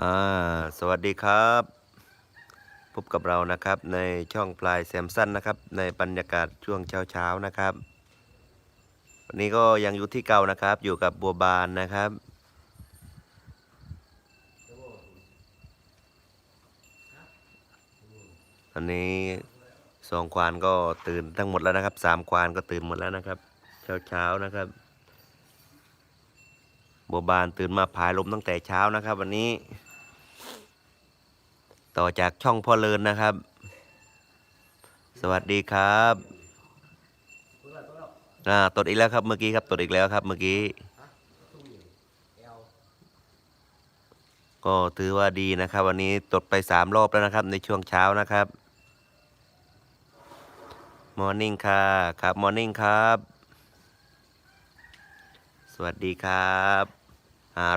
อ่าสวัสดีครับ พบกับเรานะครับในช่องปลายแซมสันนะครับ ในบรรยากาศช่วงเช้าๆนะครับ วันนี้ก็ยังอยู่ที่เก่านะครับ อยู่กับบัวบานนะครับตอนนี้สองควานก็ตื่นทั้งหมดแล้วนะครับสามควานก็ตื่นหมดแล้วนะครับ เช้าๆนะครับ บัวบานตื่นมาผายลมตั้งแต่เช้านะครับ วันนี้ ต่อจากช่องพ่อเลินนะครับ สวัสดีครับอ่าตดอีกแล้วครับเมื่อกี้ครับตดอีกแล้วครับเมื่อกี้ ก็ถือว่าดีนะครับ วันนี้ตดไปสามรอบแล้วนะครับ ในช่วงเช้านะครับมอร์นิ่งค่ะครับมอร์นิ่งครับ สวัสดีครับ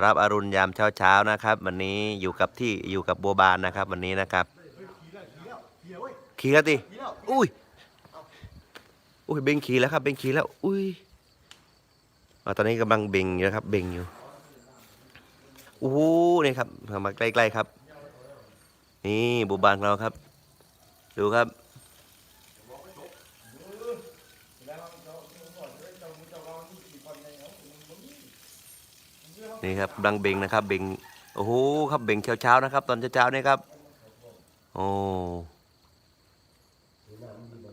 รับอรุณยามเช้าเช้านะครับ วันนี้อยู่กับที่อยู่กับบัวบานนะครับ วันนี้นะครับ ขี่แล้วดิอุ้ยอุ้ยเบ่งขี่แล้วครับเบ่งขี่แล้วอุ้ยตอนนี้กำลังเบ่งอยู่นะครับ เบ่งอยู่โอ้โหนี่ครับมาใกล้ๆครับ นี่บัวบานของเราครับ ดูครับ นี่ครับกำลังเบงนะครับ เบงโอ้โหครับเบงเช้าๆนะครับ ตอนเช้าๆนี่ครับโอ้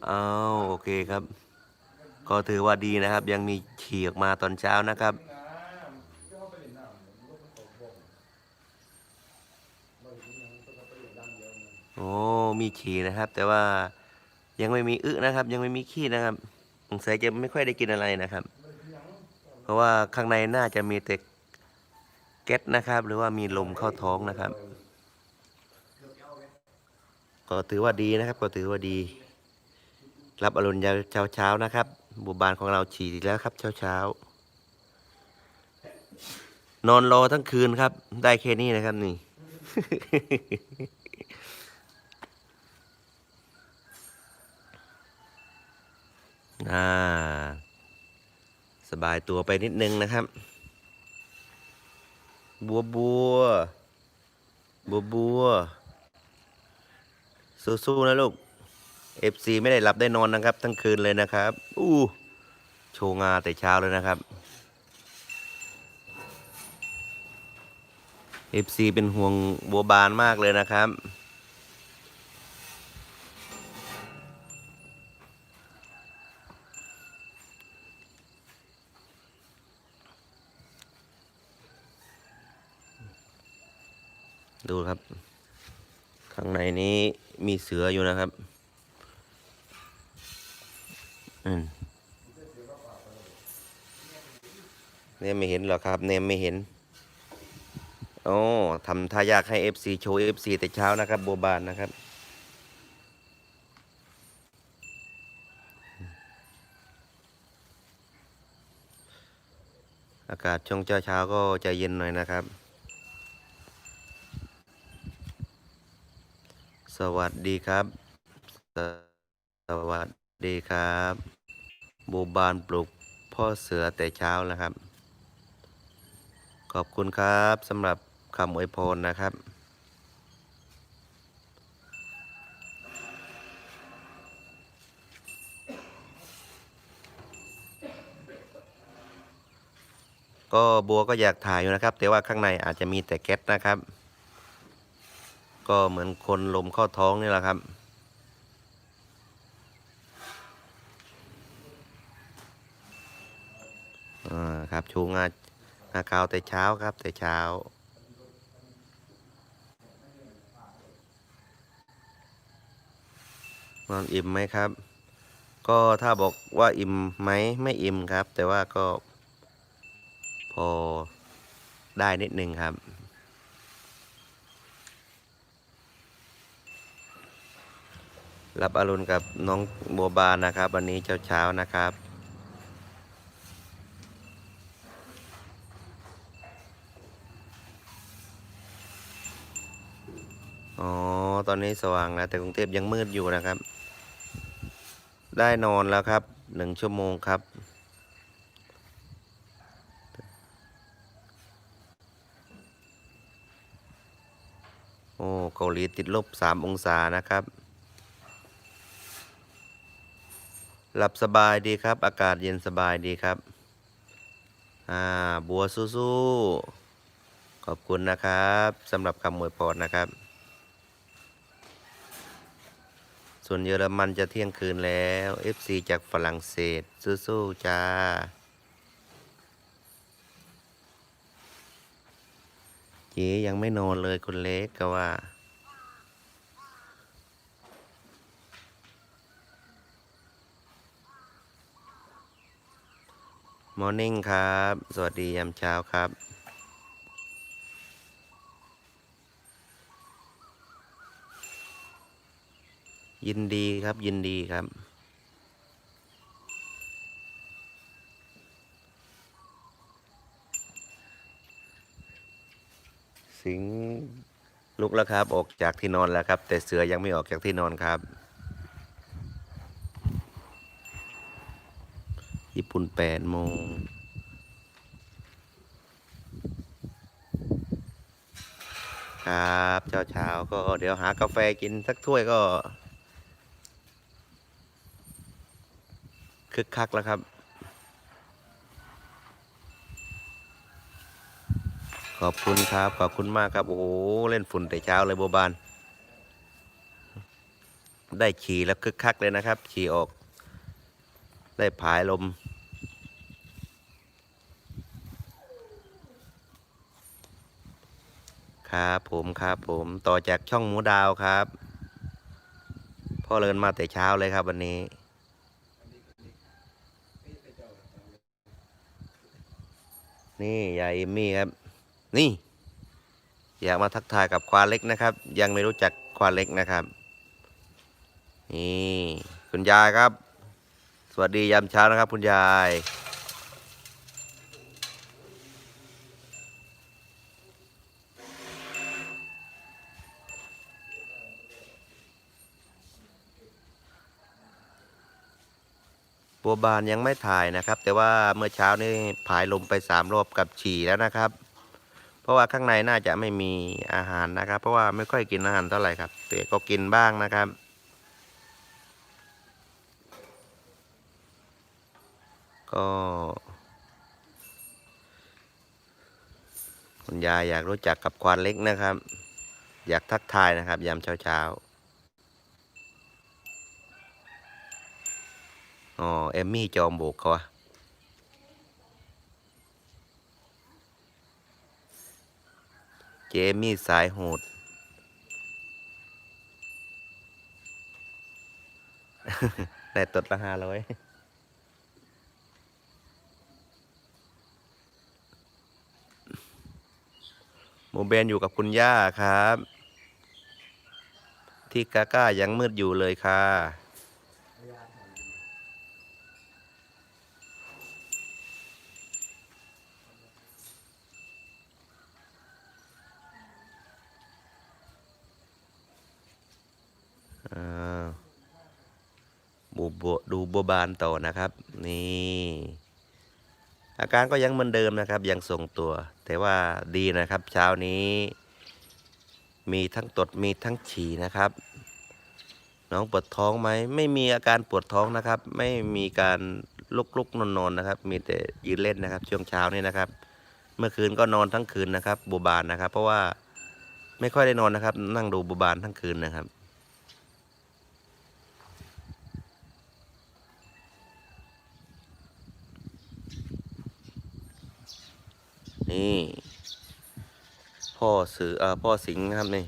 อ้าวโอเคครับ ก็ถือว่าดีนะครับ ยังมีฉี่ออกมาตอนเช้านะครับโอ้มีฉี่นะครับ แต่ว่ายังไม่มีอึนะครับ ยังไม่มีขี้นะครับสงสัยจะไม่ค่อยได้กินอะไรนะครับ เพราะว่าข้างในน่าจะมีแต่ แก๊สนะครับ หรือว่ามีลมเข้าท้องนะครับ ก็ถือว่าดีนะครับ ก็ถือว่าดี รับอรุณยามเช้าเช้าๆนะครับบุบานของเราฉีดแล้วครับเช้าเช้าๆนอนรอทั้งคืนครับ ได้แค่นี้นะครับนี่อ่าสบายตัวไปนิดนึงนะครับ บัวบัว บัวบัว สู้ๆนะลูกเอฟซีไม่ได้หลับได้นอนนะครับ ทั้งคืนเลยนะครับ อู้ โชว์งาแต่เช้าเลยนะครับเอฟซีเป็นห่วงบัวบานมากเลยนะครับ ดูครับ ข้างในนี้มีเสืออยู่นะครับอืมเนี่ยไม่เห็นหรอกครับเนี่ยไม่เห็นโอ้ทำท่ายากให้ FC โชว์ FC แต่เช้านะครับบัวบานนะครับอากาศช่วงเช้าเช้าก็ใจเย็นหน่อยนะครับ สวัสดีครับสสวัสดีครับบูบานปลุกพ่อเสือแต่เช้านะครับ ขอบคุณครับสำหรับคำอวยพรนะครับ ก็บัวก็อยากถ่ายอยู่นะครับ แต่ว่าข้างในอาจจะมีแต่แก๊สนะครับ ก็เหมือนคนลมเข้าท้องนี่แหละครับ อ่าครับชูงางาขาวแต่เช้าครับแต่เช้านอน อิ่มไหมครับ ก็ถ้าบอกว่าอิ่มไหมไม่อิ่มครับ แต่ว่าก็พอได้นิดนึงครับ รับอรุณกับน้องบัวบานนะครับ วันนี้เช้าๆนะครับอ๋อตอนนี้สว่างแล้วแต่กรุงเทพยังมืดอยู่นะครับ ได้นอนแล้วครับหนึ่งชั่วโมงครับออ้เกาหลีติดลบสามองศานะครับ หลับสบายดีครับ อากาศเย็นสบายดีครับ อ่า บัวสู้ๆ ขอบคุณนะครับสำหรับคำอวยพรนะครับ ส่วนเยอรมันจะเที่ยงคืนแล้ว FC จากฝรั่งเศส สู้ๆ จ้า เจ๊ยังไม่นอนเลยคนเล็กก็ว่า มอร์นิ่งครับ สวัสดียามเช้าครับ ยินดีครับยินดีครับ สิงลุกแล้วครับ ออกจากที่นอนแล้วครับ แต่เสือยังไม่ออกจากที่นอนครับ ญี่ปุ่นแปดโมง ครับเช้าเช้าก็เดี๋ยวหากาแฟกินสักถ้วยก็ คึกคักแล้วครับ ขอบคุณครับ ขอบคุณมากครับ โอ้โห เล่นฝุ่นแต่เช้าเลยโบบาน ได้ขี่แล้วคึกคักเลยนะครับ ขี่ออก ได้ผายลม ครับผมครับผมต่อจากช่องหมูดาวครับ พ่อเลินมาแต่เช้าเลยครับวันนี้ นี่ยายเอมมี่ครับ นี่ อยากมาทักทายกับควาเล็กนะครับ ยังไม่รู้จักควาเล็กนะครับ นี่ คุณยายครับ สวัสดียามเช้านะครับ คุณยาย บัวบานยังไม่ถ่ายนะครับ แต่ว่าเมื่อเช้านี้ผายลมไปสามรอบกับฉี่แล้วนะครับ เพราะว่าข้างในน่าจะไม่มีอาหารนะครับ เพราะว่าไม่ค่อยกินอาหารเท่าไหร่ครับแต่ก็กินบ้างนะครับ ก็ คุณยายอยากรู้จักกับควานเล็กนะครับ อยากทักทายนะครับ ยามเช้าเช้าอ๋อเอมมี่จอมโบกเขาอเจมี่สายโหดได้ตดละห้าร้อย โมเบนอยู่กับคุณย่าครับ ที่กาก้ายังมืดอยู่เลยค่ะบูบดูบัวบานต่อนะครับ นี่ อาการก็ยังเหมือนเดิมนะครับ ยังทรงตัว แต่ว่าดีนะครับ เช้านี้ มีทั้งตดมีทั้งฉี่นะครับ น้องปวดท้องไหมไม่มีอาการปวดท้องนะครับ ไม่มีการลุกลุกนอนนอนนะครับ มีแต่ยืนเล่นนะครับ ช่วงเช้านี่นะครับ เมื่อคืนก็นอนทั้งคืนนะครับบัวบานนะครับ เพราะว่าไม่ค่อยได้นอนนะครับ นั่งดูบัวบานทั้งคืนนะครับ นี่ พ่อสือเอ่อพ่อสิงห์นะครับนี่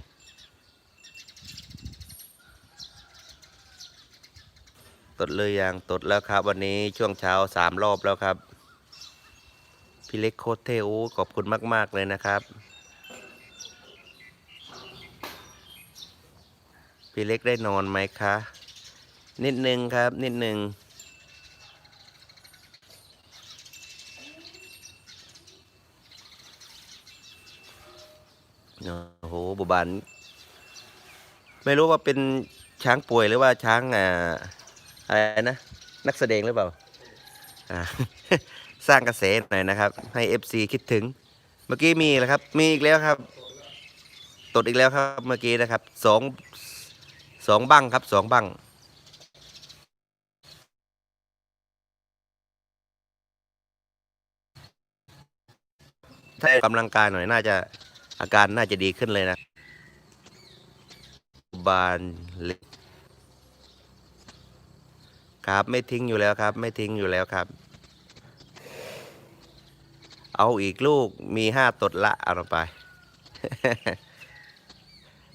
ตดเลยยังตดแล้วครับ วันนี้ช่วงเช้าสามรอบแล้วครับ พี่เล็กโคตรเทโอขอบคุณมาก ๆ เลยนะครับ พี่เล็กได้นอนไหมคะ นิดนึงครับ นิดนึง โอ้โหบุบานไม่รู้ว่าเป็นช้างป่วยหรือว่าช้างอ่าอะไรนะนักแสดงหรือเปล่าอ่า สร้างกระแสหน่อยนะครับ ให้ FC คิดถึง เมื่อกี้มีแล้วครับ มีอีกแล้วครับ ตดอีกแล้วครับเมื่อกี้นะครับสองสองบังครับสองบังถ้าออกกำลังกายหน่อยน่าจะ อาการน่าจะดีขึ้นเลยนะบานเล็กครับไม่ทิ้งอยู่แล้วครับ ไม่ทิ้งอยู่แล้วครับ เอาอีกลูกมีห้าตดละเอาไป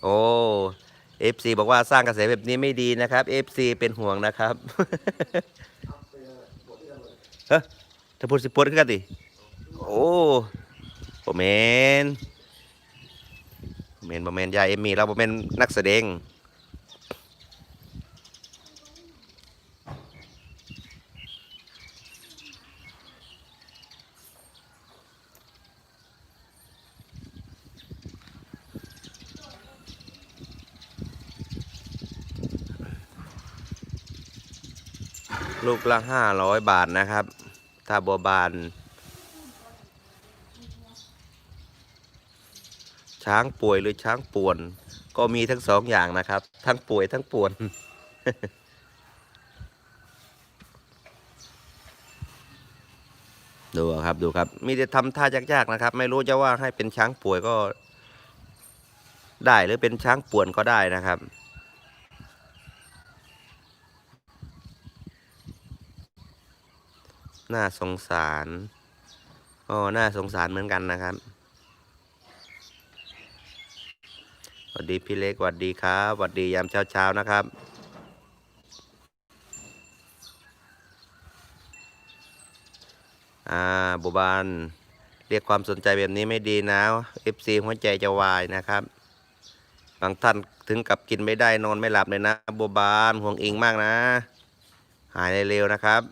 โอ้เอฟซีบอกว่าสร้างกระแสแบบนี้ไม่ดีนะครับเอฟซีเป็นห่วงนะครับเฮ้ยถ้าพูดสิปวดขึ้นกันดิโอ้โบเมน บ่แมนโบเมนยายเอมมี่เราโบเมนนักแสดงลูกละห้าร้อยบาทนะครับ ถ้าบัวบาน ช้างป่วยหรือช้างป่วน ก็มีทั้งสองอย่างนะครับ ทั้งป่วยทั้งป่วน ดูครับดูครับ มีแต่ทำท่ายากๆนะครับ ไม่รู้จะว่าให้เป็นช้างป่วยก็ ได้หรือเป็นช้างป่วนก็ได้นะครับน่าสงสารก็น่าสงสารเหมือนกันนะครับ วัสดีพี่เล็กสวัสดีครับสวัสดียามเช้าเช้านะครับ อ่าบุบานเรียกความสนใจแบบนี้ไม่ดีนะ FC หัวใจจะวายนะครับบางท่านถึงกับกินไม่ได้นอนไม่หลับเลยนะบัวบานห่วงอิงมากนะ หายเร็วนะครับ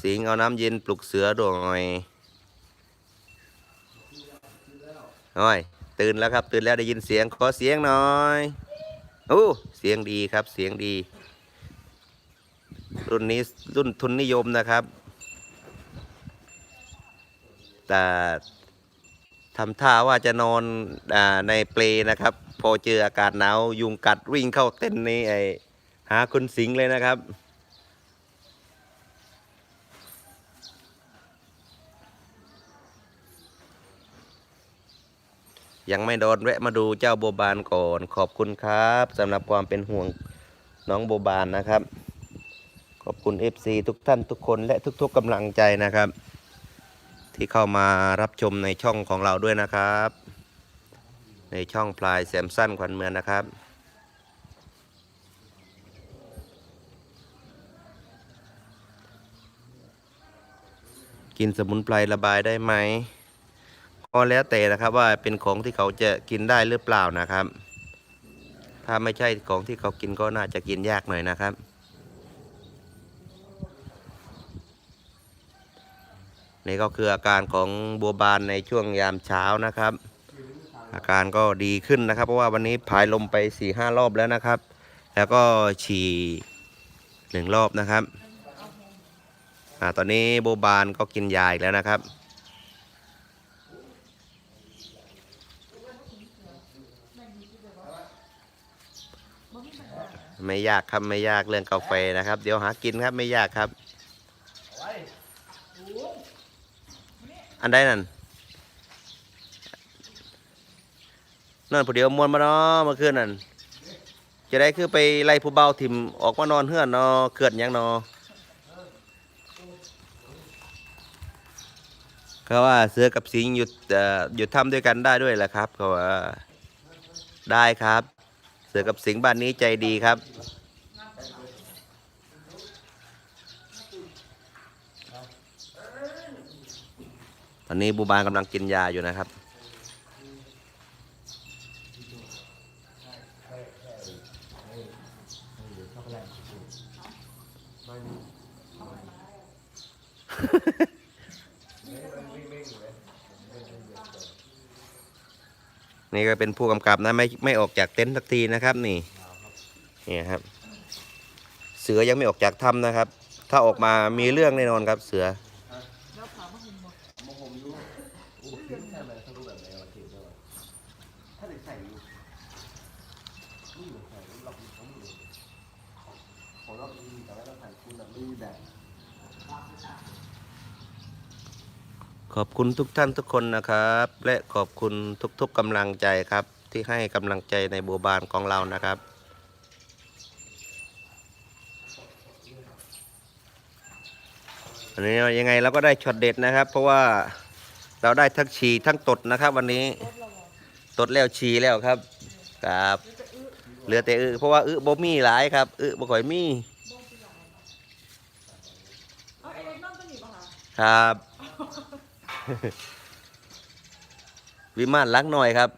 สิงเอาน้ำเย็นปลุกเสือดวงหน่อย โอ้ยตื่นแล้วครับ ตื่นแล้วได้ยินเสียงขอเสียงหน่อยโอ้เสียงดีครับเสียงดี รุ่นนี้รุ่นทุนนิยมนะครับแต่ทำท่าว่าจะนอนอในเปลนะครับ พอเจออากาศหนาวยุงกัดวิ่งเข้าเต้นนี่ไอหาคุณสิงเลยนะครับ ยังไม่โดนแวะมาดูเจ้าโบบานก่อนขอบคุณครับสำหรับความเป็นห่วงน้องโบบานนะครับ ขอบคุณ FC ทุกท่านทุกคนและทุกๆกำลังใจนะครับ ที่เข้ามารับชมในช่องของเราด้วยนะครับ ในช่องพลายแซมสั้นขวัญเมืองนะครับกินสมุนไพรระบายได้ไหม ก็แล้วแต่นะครับว่าเป็นของที่เขาจะกินได้หรือเปล่านะครับ ถ้าไม่ใช่ของที่เขากินก็น่าจะกินยากหน่อยนะครับ นี่ก็คืออาการของบัวบานในช่วงยามเช้านะครับ อาการก็ดีขึ้นนะครับ เพราะว่าวันนี้ผายลมไป4ี่ห้ารอบแล้วนะครับ แล้วก็ฉี่หนึ่งรอบนะครับอตอนนี้บัวบานก็กินยาอีกแล้วนะครับ ไม่ยากครับไม่ยากเรื่องกาแฟนะครับ เดี๋ยวหากินครับไม่ยากครับ อันใดนั่นนั่นผู้เดียวมวนมาเนาะเมื่อคืนนั่นจะได้คือไปไล่ผู้เบาถิ่มออกมานอนเฮือนเนาะเกิดยังเนาะเขาว่าเสือกับสิงหยุดหยุดทำด้วยกันได้ด้วยแหละครับเขาว่าได้ครับ เสือกับสิงห์บ้านนี้ใจดีครับ ตอนนี้บูบานกำลังกินยาอยู่นะครับ นี่ก็เป็นผู้กำกับนะไม่ไม่ออกจากเต็นท์สักทีนะครับ นี่นี่ครับ เสือยังไม่ออกจากถ้ำนะครับ ถ้าออกมามีเรื่องแน่นอนครับ เสือผมอยู่โอ้โหใช่ไหมถ้ารู้แบดีแต่ว่าเราใส่คุณแบบมีแบบ ขอบคุณทุกท่านทุกคนนะครับ และขอบคุณทุกๆกำลังใจครับ ที่ให้กำลังใจในบัวบานของเรานะครับ อันนี้ยังไงเราก็ได้ช็อตเด็ดนะครับ เพราะว่าเราได้ทั้งฉี่ทั้งตดนะครับ วันนี้ตดแล้วฉี่แล้วครับครับเหลือแต่อึเพราะว่าอึบ่มีหลายครับอึบ่ค่อยมีเอาไอ้เล็กน้องก็หนีป่ะคะครับ วิมานรักหน่อยครับ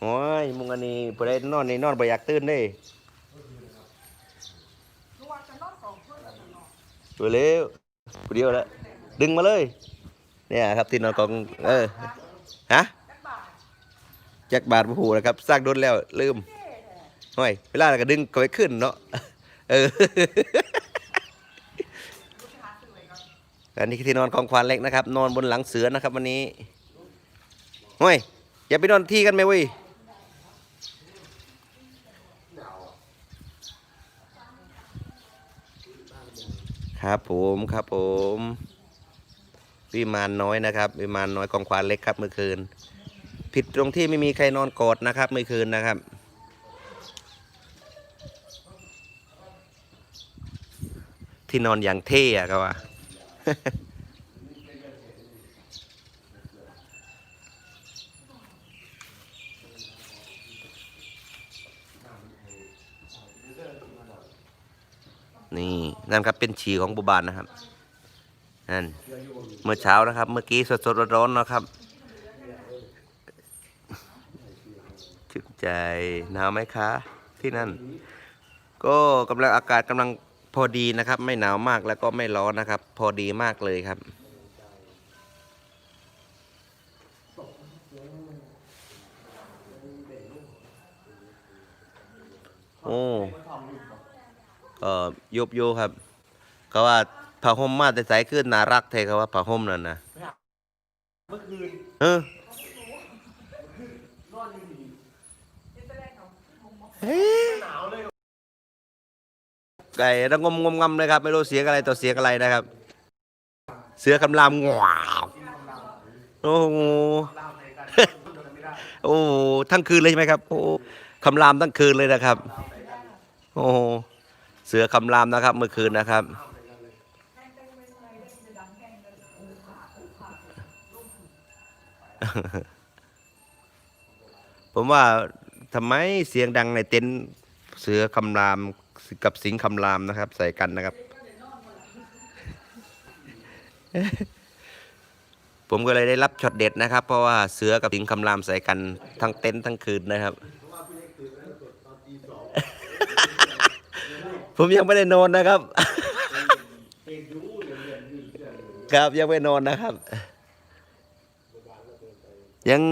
โอ้ยมุงอันนี้ผู้ใดนอนในนอนบ่อยากตื่นเด้รู้ว่าจะนอนสองคนแล้วจะนอนตัวเร็วผู้เดียวแล้วดึงมาเลย เนี่ยครับที่นอนของเออฮะจักบาทแจ็คบาทผู้นะครับสร้างโดนแล้วลืมเท่แท้อยเวลาก็ดึงก็ไปขึ้นเนาะเออ อันนี้ที่นอนของควานเล็กนะครับ นอนบนหลังเสือนะครับ วันนี้โอ้ยอย่าไปนอนที่กันไหมเว้ยครับผมครับผมวิมานน้อยนะครับ วิมานน้อยของควานเล็กครับเมื่อคืน ผิดตรงที่ไม่มีใครนอนกอดนะครับเมื่อคืนนะครับที่นอนอย่างเท่อะครับว่า นี่นั่นครับเป็นฉี่ของบุบานนะครับนั่นเมื่อเช้านะครับ เมื่อกี้สดๆร้อนๆนะครับชื่นใจหนาวไหมคะ ที่นั่น ก็กำลังอากาศกำลัง พอดีนะครับ ไม่หนาวมากแล้วก็ไม่ร้อนนะครับ พอดีมากเลยครับ โอ้ก็ยบโยครับ ก็ว่าผ้าห่มมาแต่ใสขึ้นน่ารักเทเขาว่าผ้าห่มนั่นนะเมื่อคืนเออนอนอยู่ดีนี่จะแรกเฮ้ยหนาวเลย ไก่ระงมงมงำเลยครับ ไม่รู้เสียงอะไรต่อเสียงอะไรนะครับ เสือคำรามงวาวโอ้โหโอ้ทั้งคืนเลยใช่ไหมครับ โอ้คำรามทั้งคืนเลยนะครับ โอ้เสือคำรามนะครับ เมื่อคืนนะครับผมว่าทำไมเสียงดังในเต็นท์เสือคำราม กับสิงคำรามนะครับ ใส่กันนะครับ ผมก็เลยได้รับช็อตเด็ดนะครับ เพราะว่าเสือกับสิงคำรามใส่กันทั้งเต็นท์ทั้งคืนนะครับ ผมยังไม่ได้นอนนะครับ ครับยังไม่นอนนะครับ ยัง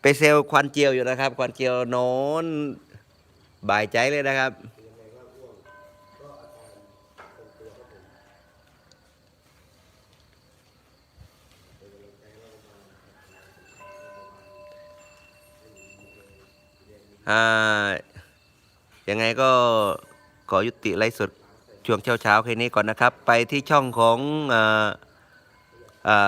ไปเซลควันเจียวอยู่นะครับ ควันเจียวนอน บายใจเลยนะครับ ยังไงก็ขอยุติไลฟ์สดช่วงเช้าเช้าแค่นี้ก่อนนะครับ ไปที่ช่องของอ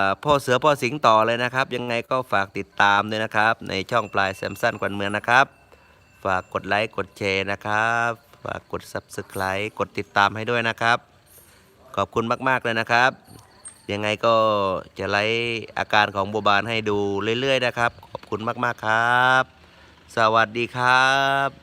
อพ่อเสือพ่อสิงห์ต่อเลยนะครับ ยังไงก็ฝากติดตามด้วยนะครับ ในช่องปลายแซมสันกวนเมืองนะครับ ฝากกดไลค์กดแชร์นะครับฝากกด subscribe กดติดตามให้ด้วยนะครับ ขอบคุณมาก ๆ เลยนะครับ ยังไงก็จะไลฟ์อาการของโบบานให้ดูเรื่อย ๆ นะครับ ขอบคุณมาก ๆ ครับ สวัสดีครับ